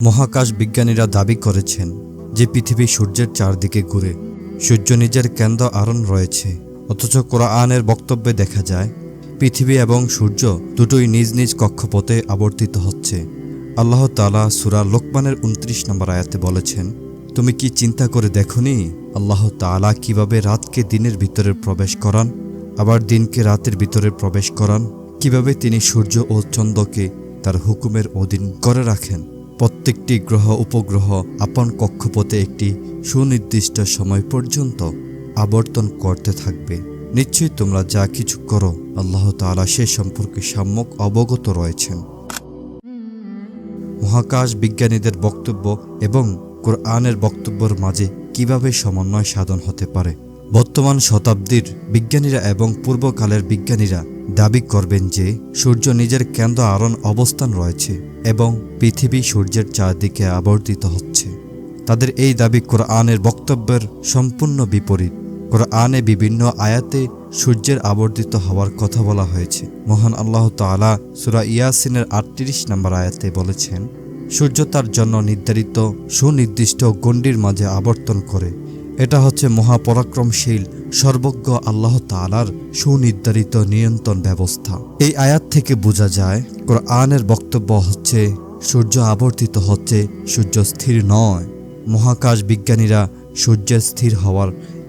মহাকাশ বিজ্ঞানীরা দাবি করেছেন যে পৃথিবী সূর্যের চারদিকে ঘুরে সূর্য নিজের কেন্দ্র আরণ রয়েছে। অথচ কোরআনের বক্তব্যে দেখা যায়, পৃথিবী এবং সূর্য দুটোই নিজ নিজ কক্ষপথে আবর্তিত হচ্ছে। আল্লাহ তালা সুরা লোকমানের উনত্রিশ নম্বর আয়াতে বলেছেন, তুমি কি চিন্তা করে দেখনি? আল্লাহ তালা কীভাবে রাতকে দিনের ভিতরে প্রবেশ করান, আবার দিনকে রাতের ভিতরে প্রবেশ করান? কীভাবে তিনি সূর্য ও চন্দ্রকে তার হুকুমের অধীন করে রাখেন? প্রত্যেকটি গ্রহ উপগ্রহ আপন কক্ষপথে একটি সুনির্দিষ্ট সময় পর্যন্ত আবর্তন করতে থাকবে। নিশ্চয়ই তোমরা যা কিছু করো, আল্লাহ তাআলা সে সম্পর্কে সম্যক অবগত রয়েছেন। মহাকাশ বিজ্ঞানীদের বক্তব্য এবং কোরআনের বক্তব্যের মাঝে কীভাবে সমন্বয় সাধন হতে পারে বর্তমান শতাব্দীর বিজ্ঞানীরা এবং পূর্বকালের বিজ্ঞানীরা দাবি করবেন যে সূর্য নিজের কেন্দ্র আরণ অবস্থান রয়েছে এবং পৃথিবী সূর্যের চারদিকে আবর্তিত হচ্ছে। তাদের এই দাবি কোরআনের বক্তব্যের সম্পূর্ণ বিপরীত। কোরআনে বিভিন্ন আয়াতে সূর্যের আবর্তিত হওয়ার কথা বলা হয়েছে। মহান আল্লাহ তাআলা সুরা ইয়াসিনের আটত্রিশ নম্বর আয়াতে বলেছেন, সূর্য তার জন্য নির্ধারিত সুনির্দিষ্ট গণ্ডির মাঝে আবর্তন করে এটা হচ্ছে মহাপরাক্রমশীল, সর্বজ্ঞ আল্লাহ তাআলার সুনির্ধারিত নিয়ন্ত্রণ ব্যবস্থা। এই আয়াত থেকে বোঝা যায়, কোরআনের বক্তব্য হচ্ছে, সূর্য আবর্তিত হচ্ছে, সূর্য স্থির নয়। মহাকাশ বিজ্ঞানীরা সূর্যের স্থির হওয়ার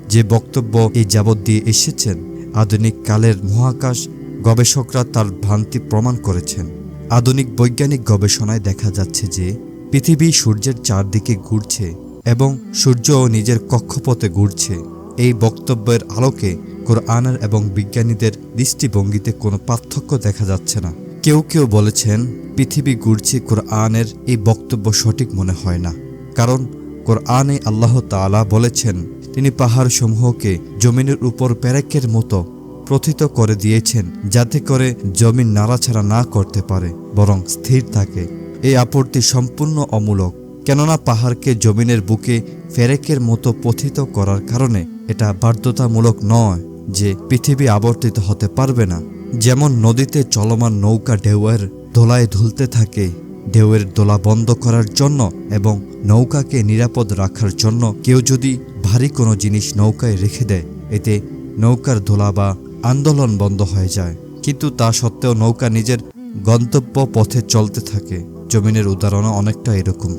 যে বক্তব্য এই যাবৎ দিয়ে এসেছেন, আধুনিক কালের মহাকাশ গবেষকরা তার ভ্রান্তি প্রমাণ করেছেন। আধুনিক বৈজ্ঞানিক গবেষণায় দেখা যাচ্ছে যে, পৃথিবী সূর্যের চারদিকে ঘুরছে এবং সূর্যও নিজের কক্ষপথে ঘুরছে। এই বক্তব্যের আলোকে কোরআনের এবং বিজ্ঞানীদের দৃষ্টিভঙ্গিতে কোনো পার্থক্য দেখা যাচ্ছে না। কেউ কেউ বলেছেন, পৃথিবী ঘুরছে কোরআনের এই বক্তব্য সঠিক মনে হয় না। কারণ কোরআনে আল্লাহ তাআলা বলেছেন, তিনি পাহাড়সমূহকে জমিনের উপর প্যারেকের মতো প্রথিত করে দিয়েছেন, যাতে করে জমিন নাড়াছাড়া না করতে পারে, বরং স্থির থাকে। এই আপত্তি সম্পূর্ণ অমূলক। কেননা পাহাড়কে জমিনের বুকে ফেরেকের মতো পথিত করার কারণে এটা বাধ্যতামূলক নয় যে পৃথিবী আবর্তিত হতে পারবে না। যেমন নদীতে চলমান নৌকা ঢেউয়ের দোলায় ধুলতে থাকে, ঢেউয়ের দোলা বন্ধ করার জন্য এবং নৌকাকে নিরাপদ রাখার জন্য কেউ যদি ভারী কোনো জিনিস নৌকায় রেখে দেয়, এতে নৌকার ধোলা বা আন্দোলন বন্ধ হয়ে যায়। কিন্তু তা সত্ত্বেও নৌকা নিজের গন্তব্য পথে চলতে থাকে। জমিনের উদাহরণও অনেকটা এরকম।